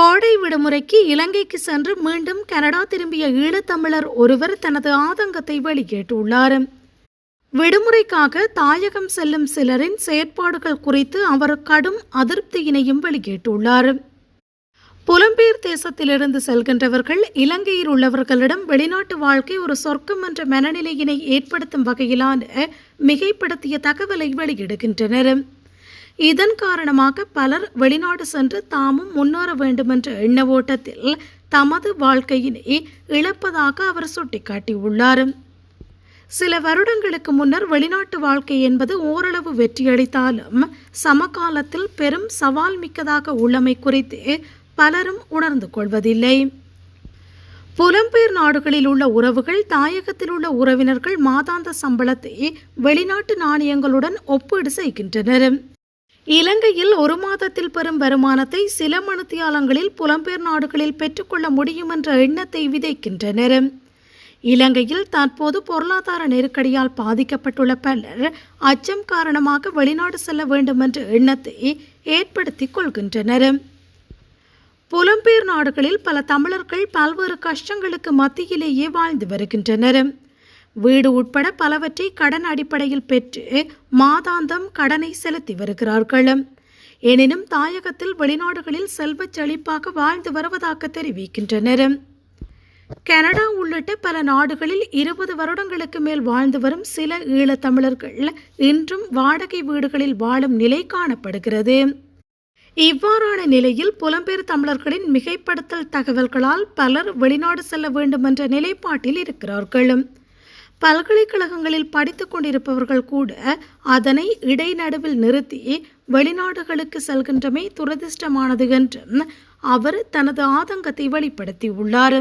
கோடை விடுமுறைக்கு இலங்கைக்கு சென்று மீண்டும் கனடா திரும்பிய ஈழத்தமிழர் ஒருவர் தனது ஆதங்கத்தை வெளியேற்றுள்ளார் விடுமுறைக்காக தாயகம் செல்லும் சிலரின் செயற்பாடுகள் குறித்து அவர் கடும் அதிருப்தியினையும் வெளியேற்றுள்ளார் புலம்பெயர் தேசத்திலிருந்து செல்கின்றவர்கள் இலங்கையில் உள்ளவர்களிடம் வெளிநாட்டு வாழ்க்கை ஒரு சொர்க்கம் என்ற மனநிலையினை ஏற்படுத்தும் வகையிலான மிகைப்படுத்திய தகவலை வெளியிடுகின்றனர். இதன் காரணமாக பலர் வெளிநாடு சென்று தாமும் முன்னேற வேண்டுமென்ற எண்ண ஓட்டத்தில் தமது வாழ்க்கையினை இழப்பதாக அவர் சுட்டிக்காட்டியுள்ளார். சில வருடங்களுக்கு முன்னர் வெளிநாட்டு வாழ்க்கை என்பது ஓரளவு வெற்றியளித்தாலும் சமகாலத்தில் பெரும் சவால் மிக்கதாக உள்ளமை குறித்து பலரும் உணர்ந்து கொள்வதில்லை. புலம்பெயர் நாடுகளில் உள்ள உறவுகள் தாயகத்தில் உள்ள உறவினர்கள் மாதாந்த சம்பளத்தை வெளிநாட்டு நாணயங்களுடன் ஒப்பீடு செய்கின்றனர். இலங்கையில் ஒரு மாதத்தில் பெறும் வருமானத்தை சில மணித்தியாலங்களில் புலம்பெயர் நாடுகளில் பெற்றுக்கொள்ள முடியும் என்ற எண்ணத்தை விதைக்கின்றனர். இலங்கையில் தற்போது பொருளாதார நெருக்கடியால் பாதிக்கப்பட்டுள்ள பலர் அச்சம் காரணமாக வெளிநாடு செல்ல வேண்டும் என்ற எண்ணத்தை ஏற்படுத்திக் கொள்கின்றனர். புலம்பெயர் நாடுகளில் பல தமிழர்கள் பல்வேறு கஷ்டங்களுக்கு மத்தியிலேயே வாழ்ந்து வருகின்றனர். வீடு உட்பட பலவற்றை கடன் அடிப்படையில் பெற்று மாதாந்தம் கடனை செலுத்தி வருகிறார்கள். எனினும் தாயகத்தில் வெளிநாடுகளில் செல்வச் செழிப்பாக வாழ்ந்து வருவதாக தெரிவிக்கின்றனர். கனடா உள்ளிட்ட பல நாடுகளில் இருபது வருடங்களுக்கு மேல் வாழ்ந்து வரும் சில ஈழத்தமிழர்கள் இன்றும் வாடகை வீடுகளில் வாழும் நிலை காணப்படுகிறது. இவ்வாறான நிலையில் புலம்பெயர் தமிழர்களின் மிகைப்படுத்தல் தகவல்களால் பலர் வெளிநாடு செல்ல வேண்டும் என்ற நிலைப்பாட்டில் இருக்கிறார்களும் பல்கலைக்கழகங்களில் படித்துக் கொண்டிருப்பவர்கள் கூட அதனை இடைநடுவில் நிறுத்தி வெளிநாடுகளுக்கு செல்கின்றமை துரதிர்ஷ்டமானது என்றும் அவர் தனது ஆதங்கத்தை வெளிப்படுத்தியுள்ளார்.